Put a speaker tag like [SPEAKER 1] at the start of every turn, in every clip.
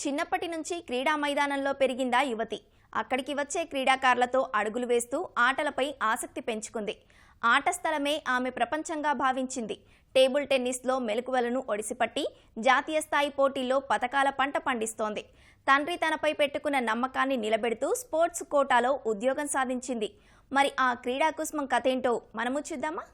[SPEAKER 1] చిన్నప్పటి నుంచి క్రీడా మైదానంలో పెరిగిందా యువతి. అక్కడికి వచ్చే క్రీడాకారులతో అడుగులు వేస్తూ ఆటలపై ఆసక్తి పెంచుకుంది. ఆట స్థలమే ఆమె ప్రపంచంగా భావించింది. టేబుల్ టెన్నిస్లో మెలకువలను ఒడిసిపట్టి జాతీయ స్థాయి పోటీల్లో పథకాల పంట పండిస్తోంది. తండ్రి తనపై పెట్టుకున్న నమ్మకాన్ని నిలబెడుతూ స్పోర్ట్స్ కోటాలో ఉద్యోగం సాధించింది. మరి ఆ క్రీడాకుస్మం కథేంటో మనము చూద్దామా?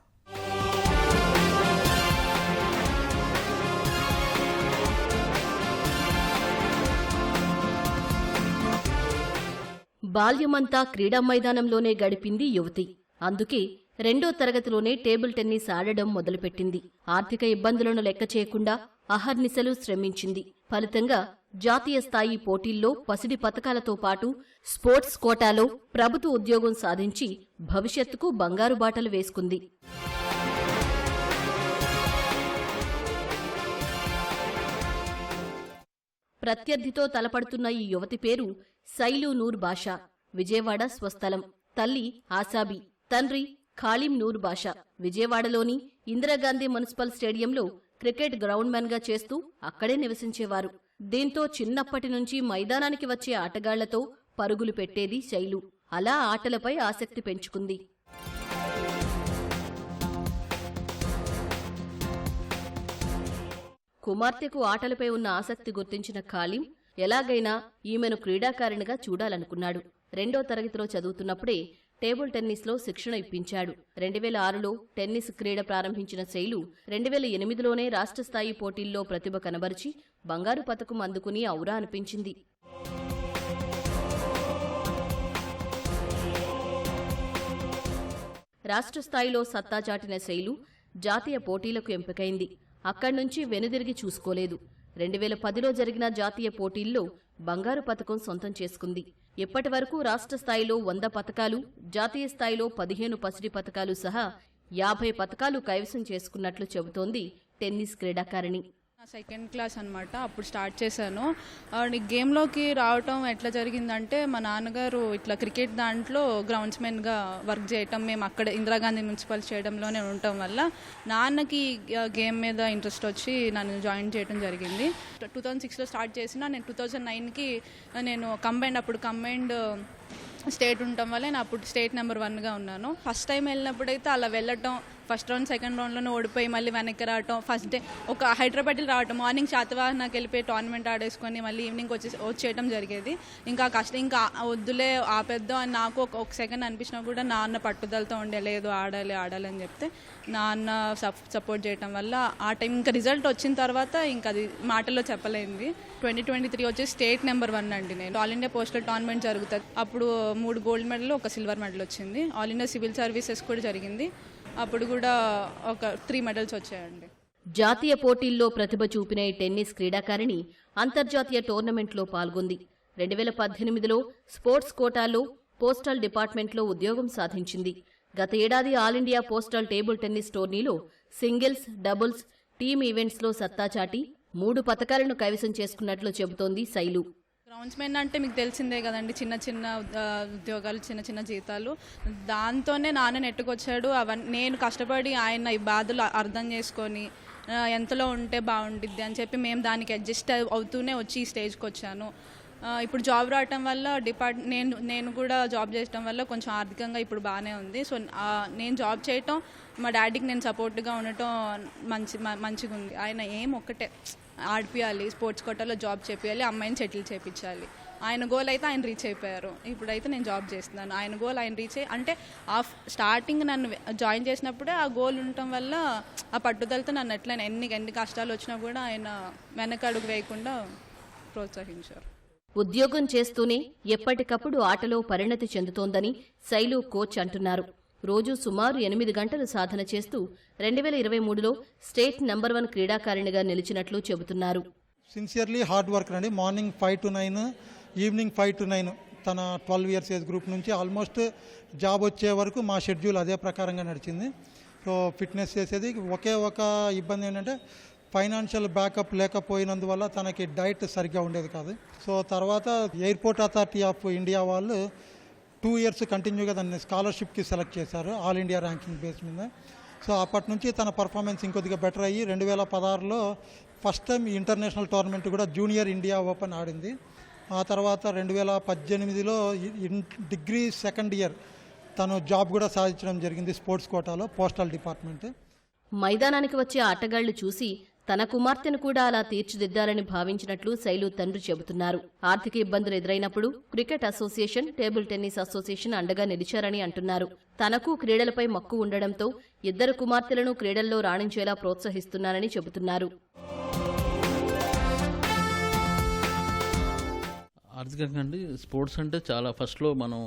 [SPEAKER 2] బాల్యమంతా క్రీడా మైదానంలోనే గడిపింది యువతి. అందుకే రెండో తరగతిలోనే టేబుల్ టెన్నిస్ ఆడడం మొదలుపెట్టింది. ఆర్థిక ఇబ్బందులను లెక్క చేయకుండా అహర్నిశలు శ్రమించింది. ఫలితంగా జాతీయ స్థాయి పోటీల్లో పసిడి పతకాలతో పాటు స్పోర్ట్స్ కోటాలో ప్రభుత్వ ఉద్యోగం సాధించి భవిష్యత్తుకు బంగారు బాటలు వేసుకుంది. ప్రత్యర్థితో తలపడుతున్న ఈ యువతి పేరు సైలు నూర్ బాషా. విజయవాడ స్వస్థలం. తల్లి ఆసాబి. తండ్రి ఖాలిం నూర్ బాషా. విజయవాడలోని ఇందిరాగాంధీ మున్సిపల్ స్టేడియంలో క్రికెట్ గ్రౌండ్గా చేస్తూ అక్కడే నివసించేవారు. దీంతో చిన్నప్పటి నుంచి మైదానానికి వచ్చే ఆటగాళ్ళతో పరుగులు పెట్టేది శైలు. అలా ఆటలపై ఆసక్తి పెంచుకుంది. కుమార్తెకు ఆటలపై ఉన్న ఆసక్తి గుర్తించిన ఖాలిం ఎలాగైనా ఈమెను క్రీడాకారిణిగా చూడాలనుకున్నాడు. రెండో తరగతిలో చదువుతున్నప్పుడే టేబుల్ టెన్నిస్లో శిక్షణ ఇప్పించాడు. రెండు వేల ఆరులో టెన్నిస్ క్రీడ ప్రారంభించిన శైలు రెండు వేల ఎనిమిదిలోనే రాష్ట్ర స్థాయి పోటీల్లో ప్రతిభ కనబరిచి బంగారు పతకం అందుకుని ఔరా అనిపించింది. రాష్ట్ర స్థాయిలో సత్తా చాటిన శైలు జాతీయ పోటీలకు ఎంపికైంది. అక్కడి నుంచి వెనుదిరిగి చూసుకోలేదు. రెండు వేల పదిలో జరిగిన జాతీయ పోటీల్లో బంగారు పథకం సొంతం చేసుకుంది. ఇప్పటి వరకు రాష్ట్ర స్థాయిలో వంద పథకాలు జాతీయ స్థాయిలో పదిహేను పసిడి పథకాలు సహా యాభై పథకాలు కైవసం చేసుకున్నట్లు చెబుతోంది టెన్నిస్ క్రీడాకారిణి.
[SPEAKER 3] సెకండ్ క్లాస్ అనమాట అప్పుడు స్టార్ట్ చేశాను. అండ్ ఈ గేమ్లోకి రావటం ఎట్లా జరిగిందంటే మా నాన్నగారు ఇట్లా క్రికెట్ దాంట్లో గ్రౌండ్స్మెన్గా వర్క్ చేయటం మేము అక్కడ ఇందిరాగాంధీ మున్సిపల్ స్టేడియంలోనే ఉండటం వల్ల నాన్నకి గేమ్ మీద ఇంట్రెస్ట్ వచ్చి నన్ను జాయిన్ చేయడం జరిగింది. టూ థౌజండ్ సిక్స్లో స్టార్ట్ చేసిన నేను టూ థౌజండ్ నైన్కి నేను కంబైండ్ అప్పుడు కంబైండ్ స్టేట్ ఉండటం వల్ల నేను అప్పుడు స్టేట్ నెంబర్ వన్గా ఉన్నాను. ఫస్ట్ టైం వెళ్ళినప్పుడైతే అలా వెళ్ళటం ఫస్ట్ రౌండ్ సెకండ్ రౌండ్లోనే ఓడిపోయి మళ్ళీ వెనక్కి రావటం ఫస్ట్ డే ఒక హైదరాబాద్లో రావటం మార్నింగ్ శాతవాహనకి వెళ్ళిపోయి టోర్నమెంట్ ఆడేసుకొని మళ్ళీ ఈవినింగ్ వచ్చి వచ్చేయటం జరిగేది. ఇంకా కష్టం ఇంకా వద్దులే ఆపేద్దాం అని నాకు ఒక ఒక సెకండ్ అనిపించినా కూడా నాన్న పట్టుదలతో ఉండే లేదు ఆడాలి ఆడాలి అని చెప్తే నాన్న సపోర్ట్ చేయటం వల్ల ఆ టైం ఇంకా రిజల్ట్ వచ్చిన తర్వాత ఇంకా అది మాటల్లో చెప్పలేంది ట్వంటీ ట్వంటీ త్రీ వచ్చి స్టేట్ నెంబర్ వన్ అండి నేను. ఆల్ ఇండియా పోస్టల్ టోర్నమెంట్ జరుగుతుంది. అప్పుడు మూడు గోల్డ్ మెడల్ ఒక సిల్వర్ మెడల్ వచ్చింది. ఆల్ ఇండియా సివిల్ సర్వీసెస్ కూడా జరిగింది. అప్పుడు కూడా ఒక త్రీ మెడల్స్ వచ్చాయండి.
[SPEAKER 2] జాతీయ పోటీల్లో ప్రతిభ చూపిన ఈ టెన్నిస్ క్రీడాకారిణి అంతర్జాతీయ టోర్నమెంట్లో పాల్గొంది. రెండు వేల పద్దెనిమిదిలో స్పోర్ట్స్ కోటాలో పోస్టల్ డిపార్ట్మెంట్లో ఉద్యోగం సాధించింది. గత ఏడాది all India postal table tennis టోర్నీలో సింగిల్స్ డబుల్స్ టీమ్ ఈవెంట్స్లో సత్తా చాటి మూడు పథకాలను కైవసం చేసుకున్నట్లు చెబుతోంది శైలు.
[SPEAKER 3] గ్రౌండ్స్మెన్ అంటే మీకు తెలిసిందే కదండి. చిన్న చిన్న ఉద్యోగాలు చిన్న చిన్న జీతాలు. దాంతోనే నాన్న నెట్టుకొచ్చాడు. అవన్నీ నేను కష్టపడి ఆయన ఈ బాధలు అర్థం చేసుకొని ఎంతలో ఉంటే బాగుంటుంది అని చెప్పి మేము దానికి అడ్జస్ట్ అవుతూనే వచ్చి ఈ స్టేజ్కి వచ్చాను. ఇప్పుడు జాబ్ రావటం వల్ల డిపార్ట్ నేను నేను కూడా జాబ్ చేయటం వల్ల కొంచెం ఆర్థికంగా ఇప్పుడు బాగానే ఉంది. సో నేను జాబ్ చేయటం మా డాడీకి నేను సపోర్ట్గా ఉండటం మంచి మంచిగా ఉంది ఆయన ఏం ఒక్కటే. ఆడిపియాలి స్పోర్ట్స్ కోటాలో జాబ్ చేపియాలి అమ్మాయిని సెటిల్ చేపించాలి ఆయన గోల్ అయితే ఆయన రీచ్ అయిపోయారు. ఇప్పుడైతే నేను జాబ్ చేస్తున్నాను. ఆయన గోల్ ఆయన రీచ్ అయ్యి అంటే ఆ స్టార్టింగ్ నన్ను జాయిన్ చేసినప్పుడే ఆ గోల్ ఉండటం వల్ల ఆ పట్టుదలతో నన్ను ఎట్లయినా ఎన్ని ఎన్ని కష్టాలు వచ్చినా కూడా ఆయన వెనక అడుగు వేయకుండా ప్రోత్సహించారు.
[SPEAKER 2] ఉద్యోగం చేస్తూనే ఎప్పటికప్పుడు ఆటలో పరిణతి చెందుతోందని శైలు కోచ్ అంటున్నారు. రోజు సుమారు ఎనిమిది గంటలు సాధన చేస్తూ రెండు వేల ఇరవై మూడులో స్టేట్ నంబర్ వన్ క్రీడాకారిణిగా నిలిచినట్లు చెబుతున్నారు.
[SPEAKER 4] సిన్సియర్లీ హార్డ్ వర్క్ అండి. Morning five to nine evening five to nine తన ట్వెల్వ్ ఇయర్స్ ఏజ్ గ్రూప్ నుంచి ఆల్మోస్ట్ జాబ్ వచ్చే వరకు మా షెడ్యూల్ అదే ప్రకారంగా నడిచింది. సో ఫిట్నెస్ చేసేది. ఒకే ఒక ఇబ్బంది ఏంటంటే ఫైనాన్షియల్ బ్యాకప్ లేకపోయినందువల్ల తనకి డైట్ సరిగ్గా ఉండేది కాదు. సో తర్వాత ఎయిర్పోర్ట్ అథారిటీ ఆఫ్ ఇండియా వాళ్ళు టూ ఇయర్స్ కంటిన్యూగా దాన్ని స్కాలర్షిప్కి సెలెక్ట్ చేశారు ఆల్ ఇండియా ర్యాంకింగ్ బేస్ మీద. సో అప్పటి నుంచి తన పర్ఫార్మెన్స్ ఇంకొద్దిగా బెటర్ అయ్యి రెండు వేల పదహారులో ఫస్ట్ టైం ఇంటర్నేషనల్ టోర్నమెంట్ కూడా జూనియర్ ఇండియా ఓపెన్ ఆడింది. ఆ తర్వాత రెండు వేల పద్దెనిమిదిలో ఇన్- డిగ్రీ సెకండ్ ఇయర్ తను జాబ్ కూడా సాధించడం జరిగింది స్పోర్ట్స్ కోటాలో పోస్టల్ డిపార్ట్మెంట్.
[SPEAKER 2] మైదానానికి వచ్చే ఆటగాళ్ళు చూసి తన కుమార్తెను కూడా అలా తీర్చిదిద్దాలని భావించినట్లు శైలు తండ్రి చెబుతున్నారు. ఆర్థిక ఇబ్బందులు ఎదురైనప్పుడు cricket association table tennis association అండగా నిలిచారని అంటున్నారు. తనకు క్రీడలపై మక్కు ఉండడంతో ఇద్దరు కుమార్తెలను క్రీడల్లో రాణించేలా ప్రోత్సహిస్తున్నానని చెబుతున్నారు.
[SPEAKER 5] ఆర్థికంగా స్పోర్ట్స్ అంటే చాలా ఫస్ట్లో మనం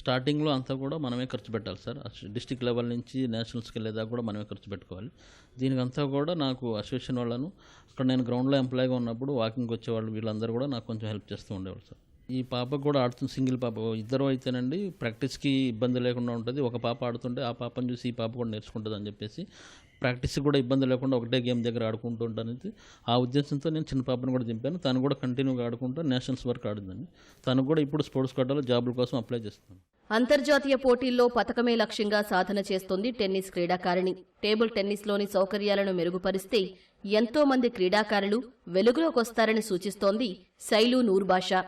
[SPEAKER 5] స్టార్టింగ్లో అంతా కూడా మనమే ఖర్చు పెట్టాలి సార్. డిస్టిక్ లెవెల్ నుంచి నేషనల్స్కి వెళ్ళేదాకా కూడా మనమే ఖర్చు పెట్టుకోవాలి. దీనికంతా కూడా నాకు అసోసియేషన్ వాళ్ళను అక్కడ నేను గ్రౌండ్లో ఎంప్లాయ్గా ఉన్నప్పుడు వాకింగ్కి వచ్చేవాళ్ళు వీళ్ళందరూ కూడా నాకు కొంచెం హెల్ప్ చేస్తూ ఉండేవాళ్ళు సార్. ఈ పాప కూడా ఆడుతుంది సింగిల్ పాప. ఇద్దరు అయితేనండి ప్రాక్టీస్కి ఇబ్బంది లేకుండా ఉంటుంది. ఒక పాప ఆడుతుంటే ఆ పాపను చూసి ఈ పాప కూడా నేర్చుకుంటుంది అని చెప్పేసి ప్రాక్టీస్కి కూడా ఇబ్బంది లేకుండా ఒకటే గేమ్ దగ్గర ఆడుకుంటూ ఉంటానని ఆ ఉద్దేశంతో నేను చిన్న పాపను కూడా దింపాను. తను కూడా కంటిన్యూగా ఆడుకుంటూ నేషనల్స్ వరకు ఆడిందండి. తను కూడా ఇప్పుడు స్పోర్ట్స్ కోటాలో జాబుల కోసం అప్లై చేస్తున్నాను.
[SPEAKER 2] అంతర్జాతీయ పోటీల్లో పథకమే లక్ష్యంగా సాధన చేస్తోంది టెన్నిస్ క్రీడాకారిణి. టేబుల్ టెన్నిస్లోని సౌకర్యాలను మెరుగుపరిస్తే ఎంతో మంది క్రీడాకారులు వెలుగులోకొస్తారని సూచిస్తోంది శైలు నూర్బాషా